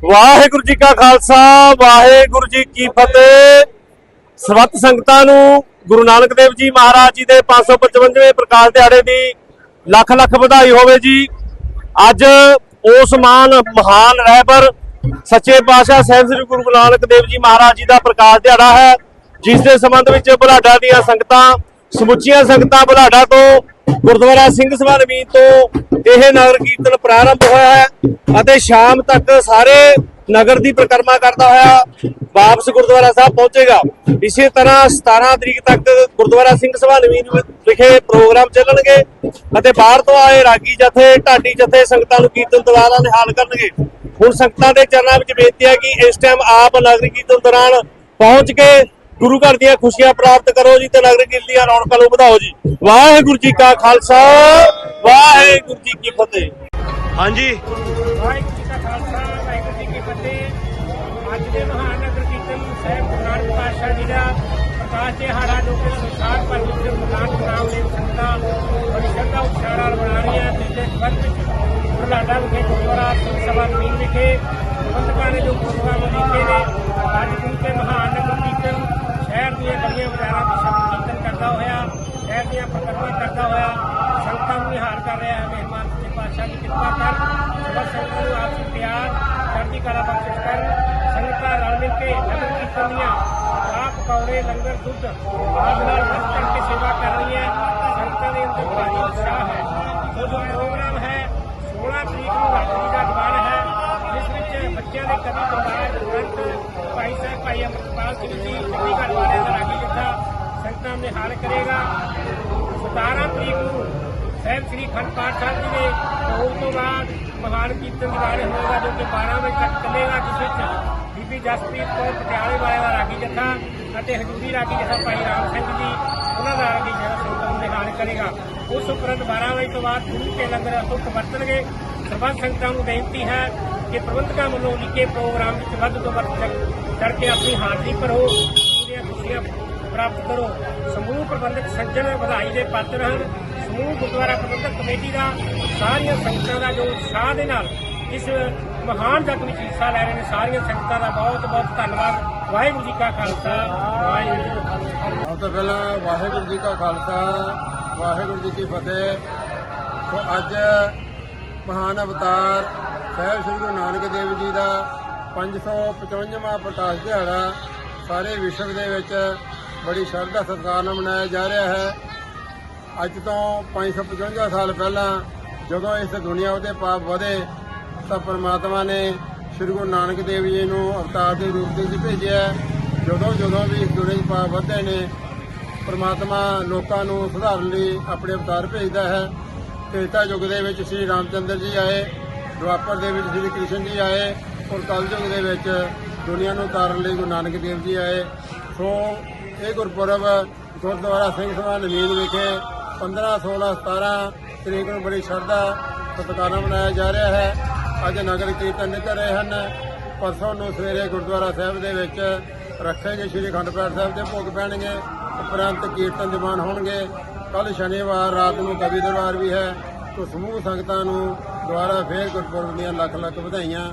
ਵਾਹਿਗੁਰੂ ਜੀ ਕਾ ਖਾਲਸਾ, ਵਾਹਿਗੁਰੂ ਜੀ ਕੀ ਫਤਿਹ। ਸਵਤ ਸੰਗਤਾਂ ਨੂੰ ਗੁਰੂ ਨਾਨਕ ਦੇਵ ਜੀ ਮਹਾਰਾਜ ਜੀ ਦੇ 555ਵੇਂ ਪ੍ਰਕਾਸ਼ ਦਿਹਾੜੇ ਦੀ ਲੱਖ ਲੱਖ ਵਧਾਈ ਹੋਵੇ ਜੀ। ਅੱਜ ਉਸ ਮਾਨ ਮਹਾਨ ਰਹਿਬਰ ਸੱਚੇ ਪਾਤਸ਼ਾਹ ਸਾਹਿਬ ਸ੍ਰੀ ਗੁਰੂ ਨਾਨਕ ਦੇਵ ਜੀ ਮਹਾਰਾਜ ਜੀ ਦਾ ਪ੍ਰਕਾਸ਼ ਦਿਹਾੜਾ ਹੈ, ਜਿਸ ਦੇ ਸੰਬੰਧ ਵਿੱਚ ਬੁਲਾਡਾ ਦੀਆਂ ਸੰਗਤਾਂ, ਸਮੁੱਚੀਆਂ ਸੰਗਤਾਂ ਬੁਲਾਡਾ ਤੋਂ, ਗੁਰਦੁਆਰਾ ਸਿੰਘ ਸਭਾ ਨਵੀਨ ਤੋਂ ਇਹ ਨਗਰ ਕੀਰਤਨ ਪ੍ਰਾਰੰਭ ਹੋਇਆ ਹੈ ਅਤੇ ਸ਼ਾਮ ਤੱਕ ਸਾਰੇ ਨਗਰ ਦੀ ਪਰਿਕਰਮਾ ਕਰਦਾ ਹੋਇਆ ਵਾਪਸ ਗੁਰਦੁਆਰਾ ਸਾਹਿਬ ਪਹੁੰਚੇਗਾ। ਇਸੇ ਤਰ੍ਹਾਂ 17 ਤਰੀਕ ਤੱਕ ਗੁਰਦੁਆਰਾ ਸਿੰਘ ਸਭਾ ਨਵੀਨ ਵਿਖੇ ਪ੍ਰੋਗਰਾਮ ਚੱਲਣਗੇ ਅਤੇ ਬਾਹਰ ਤੋਂ ਆਏ ਰਾਗੀ ਜਥੇ, ਢਾਡੀ ਜਥੇ ਸੰਗਤਾਂ ਨੂੰ ਕੀਰਤਨ ਦੁਆਰਾ ਨਿਹਾਲ ਕਰਨਗੇ। ਹੁਣ ਸੰਗਤਾਂ ਦੇ ਚਰਨਾਂ ਵਿੱਚ ਬੇਨਤੀ ਹੈ ਕਿ ਇਸ ਟਾਈਮ ਆਪ ਨਗਰ ਕੀਰਤਨ ਦੌਰਾਨ ਪਹੁੰਚ ਕੇ ਗੁਰੂ ਘਰ ਦੀਆਂ ਖੁਸ਼ੀਆਂ ਪ੍ਰਾਪਤ ਕਰੋ ਜੀ ਤੇ ਨਗਰ ਕੀਰਤਨ ਦੀਆਂ ਰੌਣਕਾਂ ਨੂੰ ਵਧਾਓ ਜੀ। ਵਾਹਿਗੁਰੂ ਜੀ ਕਾ ਖਾਲਸਾ। ਵਾਹਿਗੁਰੂ ਜੀ ਕੀ ਫਤਿਹ। ਹਾਂਜੀ। ਵਾਹਿਗੁਰੂ ਜੀ ਕਾ ਖਾਲਸਾ ਵਾਹਿਗੁਰੂ ਜੀ ਕੀ ਫਤਿਹ। ਅੱਜ ਦੇ ਮਹਾਨ ਨਗਰ ਕੀਰਤਨ ਸਾਹਿਬ ਗੁਰੂ ਨਾਨਕ ਪਾਤਸ਼ਾਹ ਜੀ ਦਾ ਪ੍ਰਕਾਸ਼ ਦਿਹਾੜਾ ਜੋ ਕਿ ਸੰਸਾਰ ਭਰ ਵਿੱਚ ਮਹਾਨ ਨਾਮ ਦੇ ਸੰਗਤਾਂ ਬੜੀ ਸ਼ਰਧਾ ਉਤਸ਼ਾਹ ਨਾਲ ਮਨਾ ਵਿੱਚ ਬੁਢਲਾਡਾ ਵਿਖੇ ਗੁਰਦੁਆਰਾ ਸਿੰਘ ਸਭਾ ਨਵੀਨ ਵਿਖੇ ਪ੍ਰਬੰਧਕਾਂ ਨੇ ਜੋ ਪ੍ਰੋਗਰਾਮ ਲਿਖੇ ਨੇ ਮਹਿਮਾਨ ਸੱਚੇ ਪਾਤਸ਼ਾਹ ਦੀ ਕਿਰਪਾ ਕਰ ਸਭ ਸੰਗਤਾਂ ਨੂੰ ਆਪਸੀ ਪਿਆਰ ਚੜ੍ਹਦੀ ਕਲਾ ਬਖਸ਼ਿਸ਼ ਕਰ ਸੰਗਤਾਂ ਰਲ ਮਿਲ ਕੇ ਨਗਰ ਕੀਰਤਨ ਦੀਆਂ ਚਾਹ ਪਕੌੜੇ ਲੰਗਰ ਦੁੱਧ ਆਦਿ ਨਾਲ ਵਰਤ ਕਰਕੇ ਸੇਵਾ ਕਰ ਰਹੀਆਂ ਸੰਗਤਾਂ ਦੇ ਅੰਦਰ ਭਾਰੀ ਉਤਸ਼ਾਹ ਹੈ ਸੋ ਜੋ ਪ੍ਰੋਗਰਾਮ ਹੈ 16 ਤਰੀਕ ਨੂੰ ਰਾਤਰੀ ਦਾ ਦੀਵਾਨ ਹੈ ਜਿਸ ਵਿੱਚ ਬੱਚਿਆਂ ਦੇ ਕਵੀ ਪਰਿਵਾਰ ਗ੍ਰੰਥ ਭਾਈ ਸਾਹਿਬ ਭਾਈ ਅਮਰਪਾਲ ਸਿੰਘ ਜੀ ਚੰਡੀਗੜ੍ਹ ਵਾਲਿਆਂ ਦਾ ਰਾਗੀ ਜੱਥਾ ਸੰਗਤਾਂ ਸਾਹਿਬ ਸ੍ਰੀ ਖੰਡ ਪਾਠ ਸਾਹਿਬ ਜੀ ਦੇ ਉਸ ਤੋਂ ਬਾਅਦ ਮਹਾਨ ਕੀਰਤਨ ਦੀਵਾਨ ਹੋਏਗਾ ਜੋ ਕਿ 12 ਵਜੇ ਤੱਕ ਚੱਲੇਗਾ, ਜਿਸ ਵਿੱਚ ਬੀਬੀ ਜਸਪ੍ਰੀਤ ਕੌਰ ਪਟਿਆਲੇ ਵਾਲੇ ਦਾ ਰਾਗੀ ਜੱਥਾ ਅਤੇ ਹਜ਼ੂਰੀ ਰਾਗੀ ਜੱਥਾ ਭਾਈ ਰਾਮ ਸਿੰਘ ਜੀ, ਉਹਨਾਂ ਦਾ ਰਾਗੀ ਜੱਥਾ ਸੰਗਤਾਂ ਨੂੰ ਨਿਹਾਲ ਕਰੇਗਾ ਉਸ ਉਪਰੰਤ 12 ਵਜੇ ਤੋਂ ਬਾਅਦ ਗੁਰੂ ਕੇ ਲੰਗਰ ਅਤੁੱਟ ਵਰਤਣਗੇ। ਸਰਬੱਤ ਸੰਗਤਾਂ ਨੂੰ ਬੇਨਤੀ ਹੈ ਕਿ ਪ੍ਰਬੰਧਕਾਂ ਵੱਲੋਂ ਲਿਖੇ ਪ੍ਰੋਗਰਾਮ ਵਿੱਚ ਵੱਧ ਤੋਂ ਵੱਧ ਕਰਕੇ ਆਪਣੀ ਹਾਜ਼ਰੀ ਭਰੋ, ਪੂਰੀਆਂ ਖੁਸ਼ੀਆਂ ਪ੍ਰਾਪਤ ਕਰੋ। ਸਮੂਹ ਪ੍ਰਬੰਧਕ ਸੱਜਣ ਵਧਾਈ ਦੇ ਪਾਤਰ ਹਨ। ਸਮੂਹ ਗੁਰਦੁਆਰਾ ਪ੍ਰਬੰਧਕ ਕਮੇਟੀ ਦਾ ਸਾਰੀਆਂ ਸੰਗਤਾਂ ਦਾ ਜੋ ਉਤਸ਼ਾਹ ਦੇ ਨਾਲ ਇਸ ਮਹਾਨ ਜਗ ਵਿੱਚ ਹਿੱਸਾ ਲੈ ਰਹੇ ਨੇ, ਸਾਰੀਆਂ ਸੰਗਤਾਂ ਦਾ ਬਹੁਤ ਬਹੁਤ ਧੰਨਵਾਦ। ਵਾਹਿਗੁਰੂ ਜੀ ਕਾ ਖਾਲਸਾ। ਵਾਹਿਗੁਰੂ ਜੀ ਕੀ ਫਤਿਹ। ਸਭ ਤੋਂ ਪਹਿਲਾਂ ਵਾਹਿਗੁਰੂ ਜੀ ਕਾ ਖਾਲਸਾ, ਵਾਹਿਗੁਰੂ ਜੀ ਕੀ ਫਤਿਹ। ਸੋ ਅੱਜ ਮਹਾਨ ਅਵਤਾਰ ਸਾਹਿਬ ਸ੍ਰੀ ਗੁਰੂ ਨਾਨਕ ਦੇਵ ਜੀ ਦਾ 555ਵਾਂ ਪ੍ਰਕਾਸ਼ ਦਿਹਾੜਾ ਸਾਰੇ ਵਿਸ਼ਵ ਦੇ ਵਿੱਚ ਬੜੀ ਸ਼ਰਧਾ ਸਤਿਕਾਰ ਨਾਲ ਮਨਾਇਆ ਜਾ ਰਿਹਾ ਹੈ। ਅੱਜ ਤੋਂ 555 ਸਾਲ ਪਹਿਲਾਂ ਜਦੋਂ ਇਸ ਦੁਨੀਆ ਉਤੇ ਪਾਪ ਵਧੇ, ਤਾਂ ਪਰਮਾਤਮਾ ਨੇ ਸ੍ਰੀ ਗੁਰੂ ਨਾਨਕ ਦੇਵ ਜੀ ਨੂੰ ਅਵਤਾਰ ਦੇ ਰੂਪ ਦੇ ਵਿੱਚ ਭੇਜਿਆ ਜਦੋਂ ਜਦੋਂ ਵੀ ਇਸ ਦੁਨੀਆ 'ਚ ਪਾਪ ਵਧਦੇ ਨੇ, ਪਰਮਾਤਮਾ ਲੋਕਾਂ ਨੂੰ ਸੁਧਾਰਨ ਲਈ ਆਪਣੇ ਅਵਤਾਰ ਭੇਜਦਾ ਹੈ। ਤ੍ਰੇਤਾ ਯੁੱਗ ਦੇ ਵਿੱਚ ਸ੍ਰੀ ਰਾਮਚੰਦਰ ਜੀ ਆਏ, ਦੁਆਪਰ ਦੇ ਵਿੱਚ ਸ੍ਰੀ ਕ੍ਰਿਸ਼ਨ ਜੀ ਆਏ ਔਰ ਕਲਯੁੱਗ ਦੇ ਵਿੱਚ ਦੁਨੀਆ ਨੂੰ ਤਾਰਨ ਲਈ ਗੁਰੂ ਨਾਨਕ ਦੇਵ ਜੀ ਆਏ। ਸੋ ਇਹ ਗੁਰਪੁਰਬ ਗੁਰਦੁਆਰਾ ਸਿੰਘ ਸਭਾ ਨਵੀਨ ਵਿਖੇ 15 16 17 ਤਰੀਕ ਨੂੰ ਬੜੀ ਸ਼ਰਧਾ ਸਤਿਕਾਰ ਮਨਾਇਆ ਜਾ ਰਿਹਾ ਹੈ। ਅੱਜ ਨਗਰ ਕੀਰਤਨ ਨਿਕਲ ਰਹੇ ਹਨ। ਪਰਸੋਂ ਨੂੰ ਸਵੇਰੇ ਗੁਰਦੁਆਰਾ ਸਾਹਿਬ ਦੇ ਵਿੱਚ ਰੱਖੇਗੇ ਸ੍ਰੀ ਅਖੰਡ ਪਾਠ ਸਾਹਿਬ ਦੇ ਭੋਗ ਪੈਣਗੇ। ਉਪਰੰਤ ਕੀਰਤਨ ਦੀਵਾਨ ਹੋਣਗੇ। ਕੱਲ ਸ਼ਨੀਵਾਰ ਰਾਤ ਨੂੰ ਕਵੀ ਦਰਬਾਰ ਵੀ ਹੈ। ਤੋ ਸਮੂਹ ਸੰਗਤਾਂ ਨੂੰ ਦੁਆਰਾ ਫੇਰ ਗੁਰਪੁਰਬ ਦੀਆਂ ਲੱਖ ਲੱਖ ਵਧਾਈਆਂ